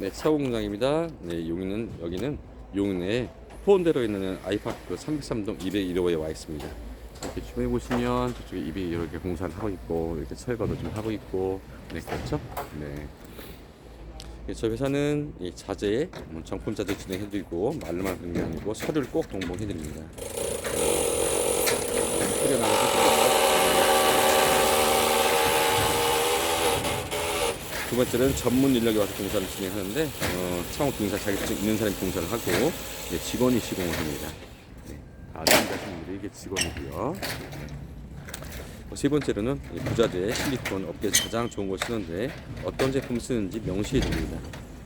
네, 차고 공장입니다. 네, 용인은 여기는 용인에 포온대로 있는 아이파크 303동 201호에 와 있습니다. 이렇게 주변에 보시면 저쪽에 201호 이렇게 공사를 하고 있고 이렇게 철거도 좀 하고 있고 네 그렇죠? 네. 네, 저희 회사는 이 자재, 뭐 정품 자재 진행해드리고 말로만 하는 게 아니고 서류를 꼭 동봉해드립니다. 서류 나가서 두 번째는 전문 인력이 와서 공사를 진행하는데 어, 창업 공사 자격증 있는 사람이 공사를 하고 네, 직원이 시공을 합니다. 네, 다 준비하신 분들이 이게 직원이고요. 어, 세 번째로는 이 부자재 실리콘 업계에서 가장 좋은 걸 쓰는데 어떤 제품을 쓰는지 명시해 드립니다.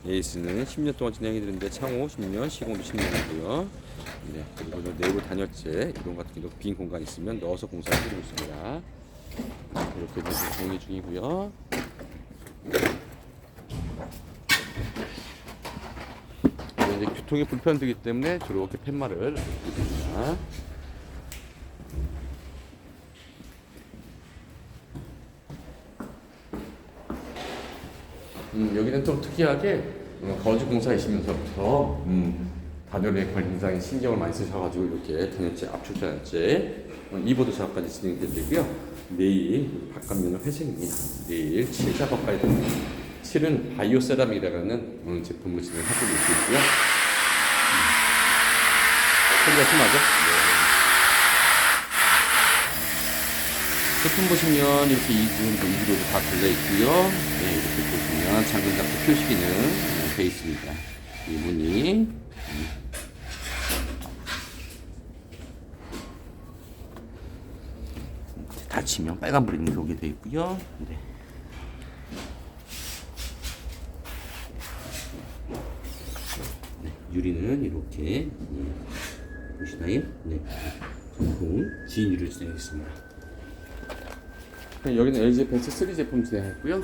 AS는 10년 동안 진행해 드리는데 창호 10년, 시공도 10년이고요. 네, 그리고 저 내부 단열재 이런 같은 경우 빈 공간 있으면 넣어서 공사해 드리고 있습니다. 이렇게 이제 공유 중이고요. 네, 이제 교통이 불편되기 때문에 주로 이렇게 팻말을 입습니다. 음, 여기는 좀 특이하게 음, 거주 공사이시면서부터 음, 단열에 굉장히 신경을 많이 쓰셔가지고 이렇게 단열재, 압축단열재, 어, 이보드 작업까지 진행되고요. 내일 바깥면은 회색입니다. 내일 칠 작업까지 됩니다. 칠은 바이오 세라믹이라는 음, 제품을 진행하고 있고요. 음. 소리가 심하죠? 네. 제품 보시면 이렇게 이중도 이기로도 다 달려 있고요. 네, 이렇게 보시면 잠금 잡고 표시기는 네, 돼 있습니다. 이 문이 음. 닫히면 빨간불이 들어오게 돼 있고요. 네. 네, 유리는 이렇게 네, 보시나요? 네, 전동 지인 유리를 진행했습니다. 네, 여기는 LG 벤츠 3 제품 진행했고요.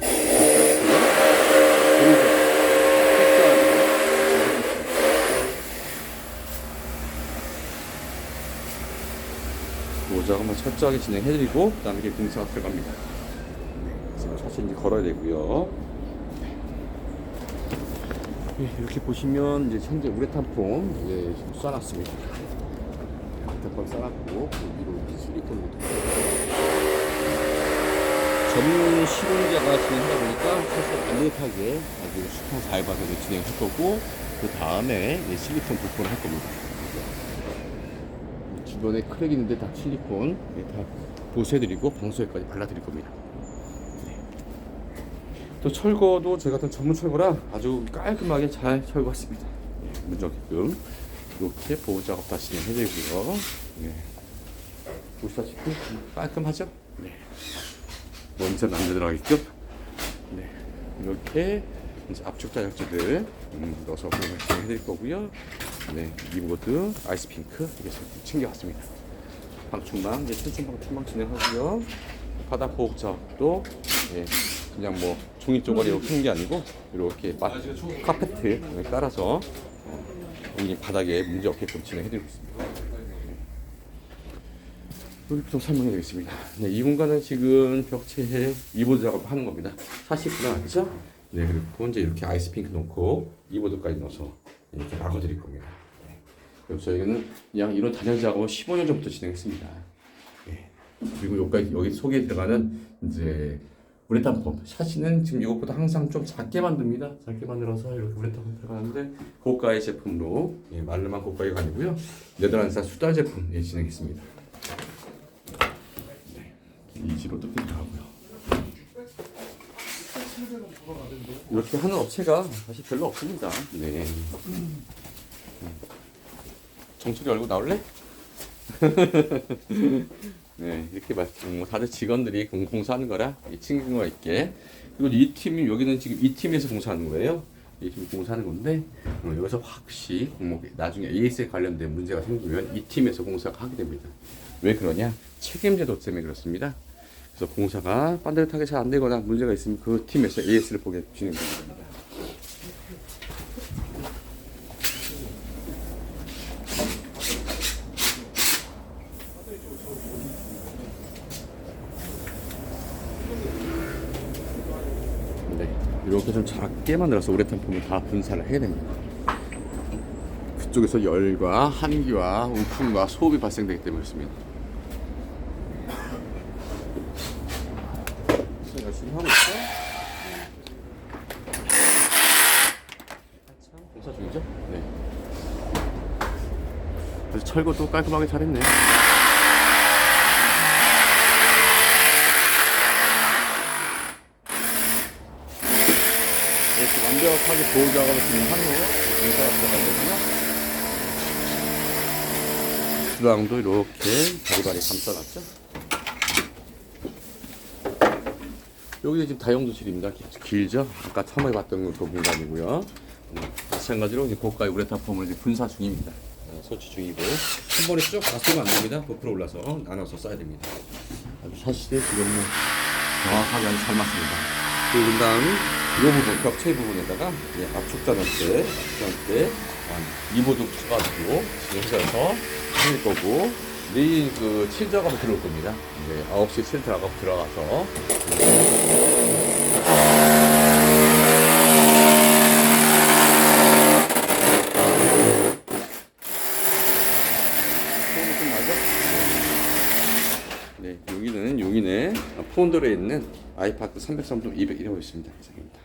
모자가만 철저하게 진행해드리고 그다음에 이렇게 공사가 들어갑니다. 사실 이제 걸어야 되고요. 네, 이렇게 보시면 이제 현재 우레탄 폼 예, 지금 쏴놨습니다. 우레탄폼 쏴놨고 그 위로 이제 실리콘으로 전문 시공자가 진행하다 보니까 사실 알력하게 아주 수평 잘 봐서 진행할 거고 그 다음에 실리콘 도포를 할 겁니다. 주변에 크랙 있는데 다 실리콘 네, 다 보수해드리고 방수해까지 발라드릴 겁니다. 네. 또 철거도 같은 전문 철거라 아주 깔끔하게 잘 철거했습니다. 네, 문제없게끔 이렇게 보호 작업 다 진행해 드리고요. 네. 보시다시피 깔끔하죠? 네. 먼지는 안 들어가게끔 네. 이렇게 이제 압축 자격제들 음, 넣어서 공을 진행해 드릴 거고요. 네, 이보드 아이스 핑크 이게 챙겨왔습니다. 방충망 이제 천천방 틈방 진행하고요. 바닥 보호 작업도 예, 그냥 뭐 종이 쪼가리로 푸는 게 아니고 이렇게 마, 카페트 깔아서 어, 여기 바닥에 문제 없게끔 진행해드리고 있습니다. 여기부터 설명해 드리겠습니다. 네, 이 공간은 지금 벽체에 이보드 작업 하는 겁니다. 40분 그죠? 네, 그리고 이제 이렇게 아이스 핑크 넣고 이보드까지 넣어서 이렇게 막아 드릴 겁니다. 네. 그리고 저희는 그냥 이런 단열 작업을 15년 전부터 진행했습니다. 네. 그리고 여기까지 여기 속에 들어가는 이제 우레탄 펌 샤시는 지금 이것보다 항상 좀 작게 만듭니다. 작게 만들어서 이렇게 우레탄 펌 들어가는데 고가의 제품으로 예, 말르만 고가가 아니고요. 네덜란드산 수달 제품 예, 진행했습니다. 이지로도 필요하고요. 이렇게 하는 업체가 사실 별로 없습니다. 네. 정철이 얼굴 나올래? 네, 이렇게 말씀, 뭐 다들 직원들이 공- 공사하는 거라 이 친구가 있게. 그리고 이 팀이 여기는 지금 이 팀에서 공사하는 거예요. 이 팀이 공사하는 건데 어, 여기서 혹시 뭐 나중에 AS에 관련된 문제가 생기면 이 팀에서 공사가 하게 됩니다. 왜 그러냐? 책임제도 때문에 그렇습니다. 그래서 공사가 반듯하게 잘 안 되거나 문제가 있으면 그 팀에서 AS를 보게 진행되는 겁니다. 네, 이렇게 좀 작게 만들어서 우레탄 폼을 다 분사를 해야 됩니다. 그쪽에서 열과 한기와 우풍과 소음이 발생되기. 그래서 열심히 하고? 한참 공사 중이죠? 네. 그래서 철거도 깔끔하게 잘했네. 이렇게 완벽하게 보호자가 붙는 한로 공사가 들어가거든요. 주방도 이렇게 바리바리 감싸놨죠. 여기는 지금 다용도실입니다. 기- 길죠? 아까 처음 해봤던 그 공간이고요. 음, 마찬가지로 이제 고가의 우레탄 폼을 이제 분사 중입니다. 어, 설치 중이고 한 번에 쭉다 쏘면 안 됩니다. 부풀어 올라서 나눠서 써야 됩니다. 아주 사실에 지금 뭐 정확하게 아주 잘 맞습니다. 그리고 그 다음 이 부분 벽체 부분에다가 이제 압축 전원대, 전원대 이보도 쳐가지고 해서 할 거고 내일 그칠 작업이 들어올 겁니다. 이제 9시 칠 작업 들어가서? 네, 여기는 용인의 폰도로에 있는 아이파크 303도 201이라고 있습니다. 이상입니다.